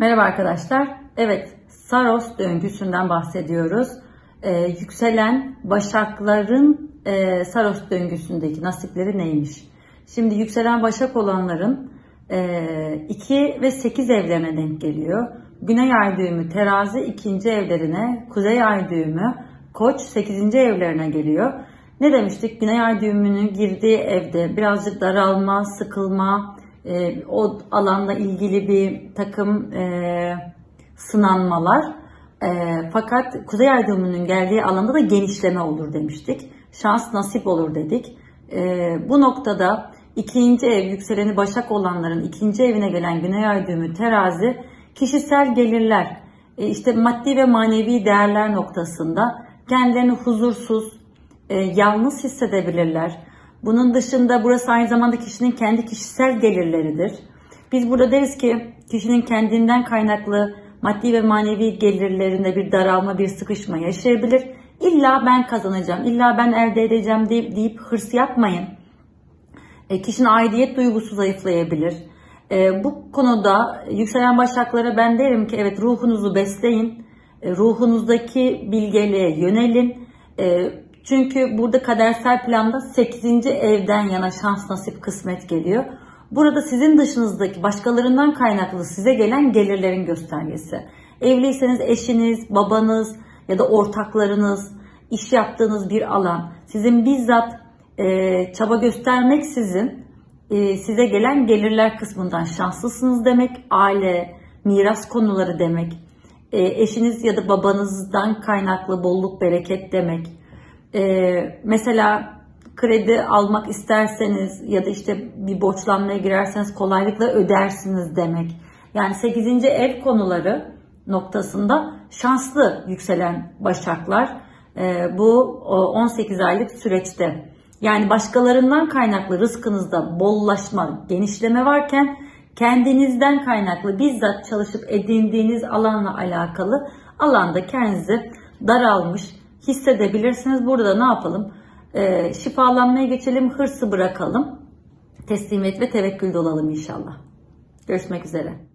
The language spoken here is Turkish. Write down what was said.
Merhaba arkadaşlar. Evet, Saros döngüsünden bahsediyoruz. Ee, yükselen başakların e, Saros döngüsündeki nasipleri neymiş? Şimdi yükselen başak olanların 2 ve 8 evlerine denk geliyor. Güney ay düğümü terazi ikinci evlerine, kuzey ay düğümü koç 8. evlerine geliyor. Ne demiştik? Güney ay düğümünün girdiği evde birazcık daralma, sıkılma, e, o alanla ilgili bir takım e, sınanmalar. E, fakat Kuzey Ay düğümünün geldiği alanda da genişleme olur demiştik. Şans nasip olur dedik. E, bu noktada ikinci ev yükseleni Başak olanların ikinci evine gelen Güney Ay düğümü terazi kişisel gelirler, e, işte maddi ve manevi değerler noktasında kendilerini huzursuz, e, yalnız hissedebilirler. Bunun dışında burası aynı zamanda kişinin kendi kişisel gelirleridir. Biz burada deriz ki kişinin kendinden kaynaklı maddi ve manevi gelirlerinde bir daralma, bir sıkışma yaşayabilir. İlla ben kazanacağım, illa ben elde edeceğim deyip, deyip hırs yapmayın. E, kişinin aidiyet duygusu zayıflayabilir. E, bu konuda yükselen başaklara ben derim ki evet ruhunuzu besleyin, e, ruhunuzdaki bilgeliğe yönelin. E, çünkü burada kadersel planda 8. evden yana şans nasip kısmet geliyor. Burada sizin dışınızdaki başkalarından kaynaklı size gelen gelirlerin göstergesi. Evliyseniz eşiniz, babanız ya da ortaklarınız, iş yaptığınız bir alan sizin bizzat e, çaba göstermeksizin e, size gelen gelirler kısmından şanslısınız demek. Aile, miras konuları demek. E, eşiniz ya da babanızdan kaynaklı bolluk, bereket demek e, mesela kredi almak isterseniz ya da işte bir borçlanmaya girerseniz kolaylıkla ödersiniz demek. Yani 8. ev konuları noktasında şanslı yükselen başaklar e, bu 18 aylık süreçte. Yani başkalarından kaynaklı rızkınızda bollaşma, genişleme varken kendinizden kaynaklı bizzat çalışıp edindiğiniz alanla alakalı alanda kendinizi daralmış, hissedebilirsiniz. Burada ne yapalım? E, şifalanmaya geçelim, hırsı bırakalım. Teslimiyet ve tevekkül olalım inşallah. Görüşmek üzere.